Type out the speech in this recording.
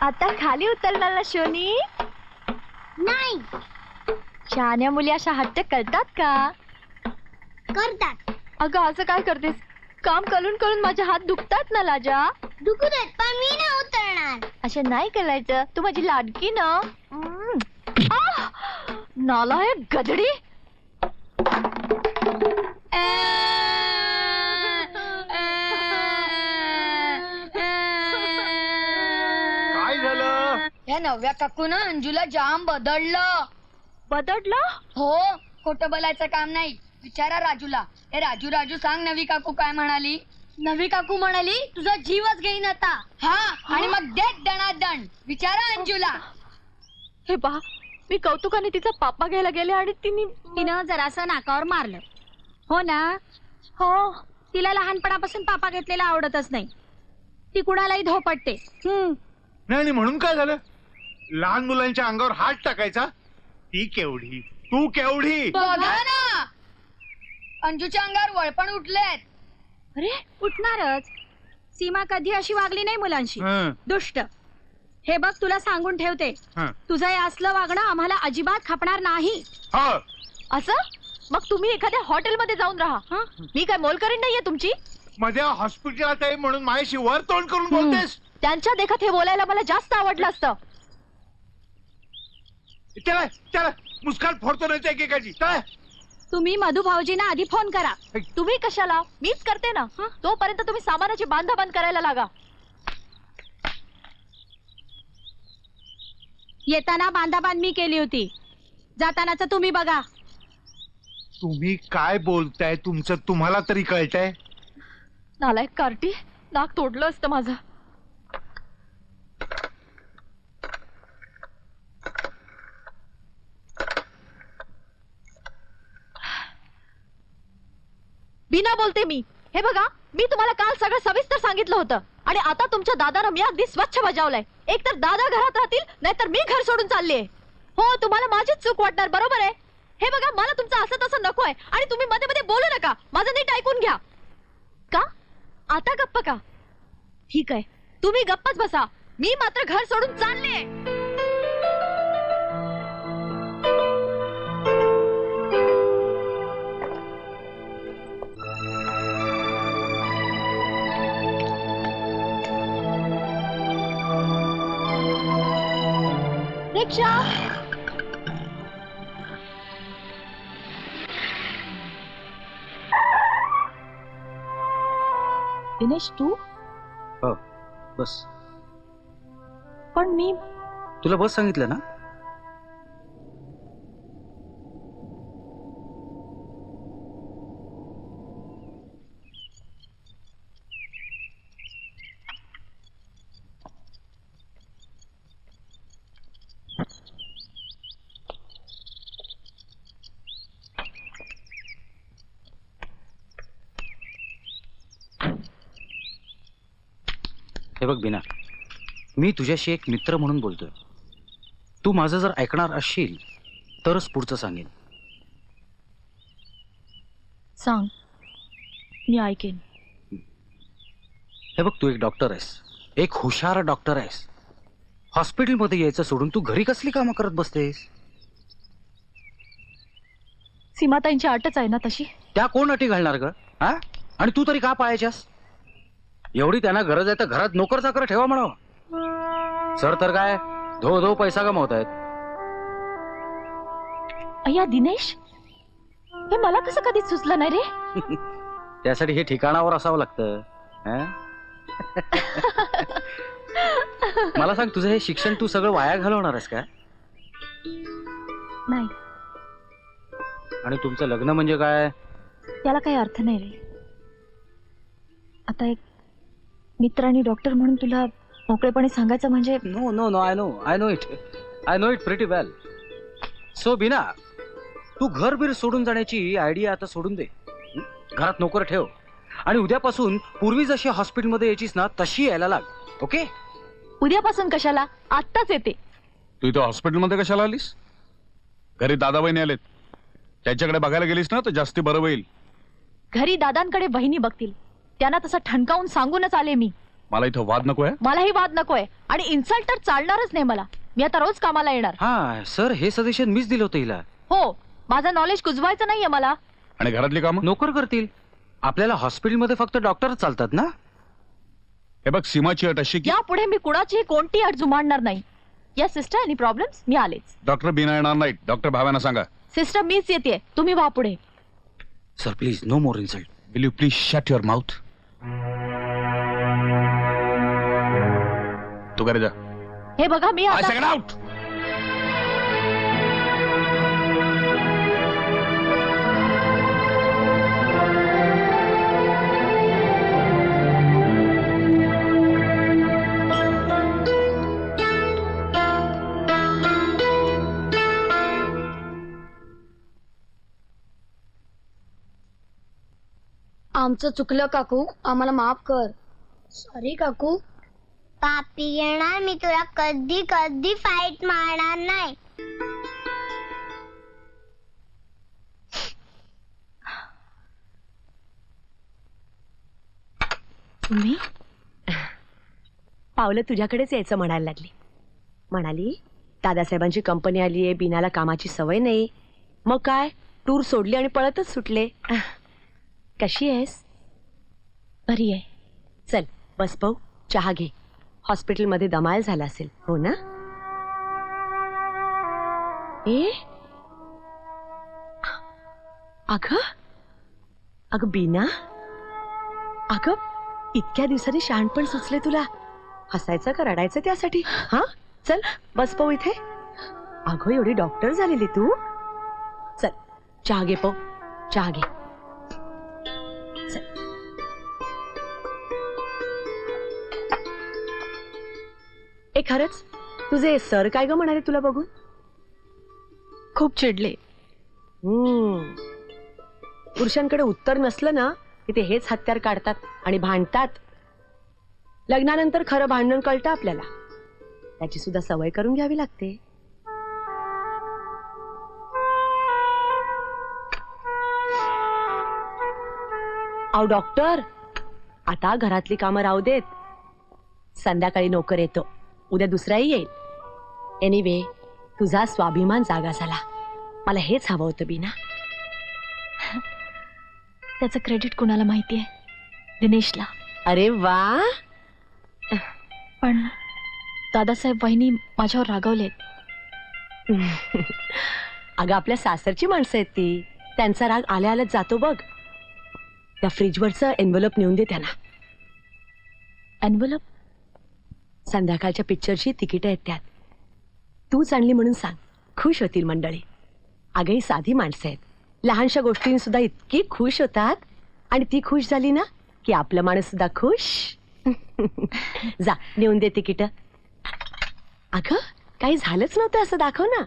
आता खाली उतरणार ना शोनी? नाही. शहाण्या मुली अशा हट्ट करतात का? करतात. अगं असं काय करतेस? काम करून करून माझे हात दुखतात ना लाजा. दुखू देत पण मी नाही उतरणार. असं नाही करायचं. तू माझी लाडकी ना? हम्म. आह! नालायक या नवव्या काकून अंजूला जाम बदललं बदडलं? हो खोटं बोलायचं काम नाही. विचारा राजूला. ए राजू राजू सांग नवी काकू काय म्हणाली? नवी काकू म्हणाली तुझा जीवच घेईन आता. हा आणि मग देत दणादण. विचारा अंजूला. हे पहा मी कौतुकाने तिचा पापा घ्यायला गेले आणि तिने तिनं जरासं नाकावर मारलं. हो ना? हो तिला लहानपणापासून पापा घेतलेला आवडतच नाही. ती कुणालाही धोपटते. नाही आणि म्हणून काय झालं? लहान मुलांच्या अंगावर हात टाकायचा? ती केवढी? तू केवढी? बघा ना! अंजूच्या अंगावर वळपण उठलेत. अरे उठणारच. सीमा कधी अशी वागली नाही मुलांशी? हं, दुष्ट. हे बघ तुला सांगून ठेवते. हं. तुझं हे असलं वागणं आम्हाला अजिबात खपणार नाही. हो. असं? मग तुम्ही एखाद्या हॉटेलमध्ये जाऊन राहा. हं? मी काय मोलकरीण नाहीये तुमची? मध्ये हॉस्पिटलात आहे म्हणून माझ्याशी वर तोंड करून बोलतेस? त्यांच्या देखत हे बोलायला मला जास्त आवडलं असतं. चला चला. मुस्कान फोडतो नाही एकेकाची. चला. तुम्ही मधु भाऊजींना आधी फोन करा. तुम्ही कशाला? मीच करते ना. तोपर्यंत तुम्ही सामानाची बांधाबांध करायला लागा. येताना बांधाबांध मी केली होती. जातानाच तुम्ही बघा. तुम्ही काय बोलताय? तुमचं तुम्हाला तरी कळतंय? नालायक कार्टी नाक तोडलं असतं माझं. बिना बोलते मी. हे बघा मी तुम्हाला काल सगळं सविस्तर सांगितलं होतं. आणि आता तुमच्या दादानं मी अगदी स्वच्छ बजावलंय. एक तर दादा घरात राहतील नाहीतर मी घर सोडून चालले हो तुम्हाला माझीच चूक वाटणार बरोबर आहे? हे बघा मला तुमचं असं तसं नको आहे आणि तुम्ही मध्ये मध्ये बोलू नका. माझं नीट ऐकून घ्या. का? आता गप्प का? ठीक आहे. तुम्ही गप्पच बसा. मी मात्र घर सोडून चालले दिनेश तू हो बस. पण मी तुला बस सांगितलं ना? हे बघ बिना मी तुझ्याशी एक मित्र म्हणून बोलतोय. तू माझं जर ऐकणार असशील तरच पुढचं सांगेन. सांग. मी ऐकेन. हे बघ तू एक डॉक्टर आहेस. एक हुशार डॉक्टर आहेस. हॉस्पिटलमध्ये यायचं सोडून तू घरी कसली कामं करत बसतेस? सीमाताईंची अटच आहे ना तशी? त्या कोण अटी घालणार ग? हा? आणि तू तरी का पाहायच्यास एवढी त्यांना गरज आहे तर घरात नोकर चाकर ठेवा म्हणावं. सर तर काय? धो धो पैसा कमवत आहेत. अय्या दिनेश? हे मला कसं कधीच सुचलं नाही रे? त्यासाठी हे ठिकाणावर असावं लागतं हं? मला सांग तुझं हे शिक्षण तू सगळं वाया घालवणार आहेस का? नाही. आणि तुमचं लग्न म्हणजे काय? त्याला काही अर्थ नाही रे. आता एक मित्र आणि डॉक्टर म्हणून तुला मोकळेपणे सांगायचं म्हणजे no no no I know I know it I know it pretty well so बिना तू घर बीर सोडून जाण्याची आयडिया आता सोडून दे? घरात नोकर ठेव. आणि उद्यापासून पूर्वी जशी हॉस्पिटलमध्ये यायचीस ना तशी यायला लाग. ओके उद्यापासून कशाला? आत्ताच येते. तू इथं हॉस्पिटलमध्ये कशाला आलीस? घरी दादा बहिणी आलेत. त्यांच्याकडे बघायला गेलीस ना तर जास्ती बरं होईल. घरी दादांकडे बहिणी बघतील. त्यांना तसं ठणकावून सांगूनच आले मी. मला इथं वाद नको आहे मलाही वाद नकोय. आणि इन्सल्ट तर चालणारच नाही मला. मी आता रोज कामाला येणार. हा सर हे सजेशन मीच दिलं होतं हिला. हो माझं नॉलेज कुजवायचं नाहीये मला. आणि घरातली कामं? नोकर करतील. आपल्याला हॉस्पिटलमध्ये फक्त डॉक्टर चालतात ना? हे बघ सीमाची अट अशी की यापुढे मी कुणाची कोणती अट जुमाडणार नाही. या सिस्टर एनी प्रॉब्लेम्स मी आलेच. डॉक्टर बिना येणार नाहीत. डॉक्टर भाव्यांना सांगा. सिस्टर मीच येते तुम्ही व्हा पुढे. Sir please no more insult will you please shut your mouth तू घरी जा. हे बघा मी आता आउट आमचं चुकलं काकू. आम्हाला माफ कर. सॉरी काकू. पापी येणार मी तुला कधी कधी फाईट मारणार नाही. तुम्ही? पावलं तुझ्याकडेच यायचं म्हणायला लागली. म्हणाली दादासाहेबांची कंपनी आली आहे बिनाला कामाची सवय नाही. मग काय? टूर सोडली आणि पळतच सुटले. कशी आहेस? बरी आहे. चल बस पाहू. चहा घे. हॉस्पिटलमध्ये दमाल झाला असेल. हो ना? ए? अग? अग बीना? अग इतक्या दिवसांनी शहाणपण सुचले तुला. हसायचं का रडायचं त्यासाठी? हा? चल बस पाहू इथे. अगं एवढी डॉक्टर झालेली तू. चल चहा घे पाहू. चहा घे. ए खरंच? तुझे सर काय ग म्हणाले तुला बघून? खूप चिडले. हम्म. पुरुषांकडे उत्तर नसलं ना की ते हेच हत्यार काढतात आणि भांडतात. लग्नानंतर खरं भांडण कळतं आपल्याला. त्याची सुद्धा सवय करून घ्यावी लागते. अहो डॉक्टर आता घरातली कामं राहू देत. संध्याकाळी नोकर येतो. उद्या दुसराही येईल. एनिवे तुझा स्वाभिमान जागा झाला. मला हेच हवं होतं बीना. त्याचं क्रेडिट कुणाला माहितीये दिनेशला. अरे वा! पण दादासाहेब वहिनी माझ्यावर रागवलेत. अगं आपल्या सासरची माणसं आहेत ती. त्यांचा राग आल्या आल्याच जातो बघ. त्या फ्रीजवरचं एन्व्हलप नेऊन दे त्यांना. एनवलप संध्याकाळच्या पिक्चरची तिकीट आहेत त्यात. तूच आणली म्हणून सांग. खुश होतील मंडळी. अगं ही साधी माणसं आहेत. लहानशा गोष्टींसुद्धा इतकी खुश होतात. आणि ती खुश झाली ना की आपलं माणूस सुद्धा खुश. जा नेऊन दे तिकीट. अगं काही झालंच नव्हतं असं दाखव ना.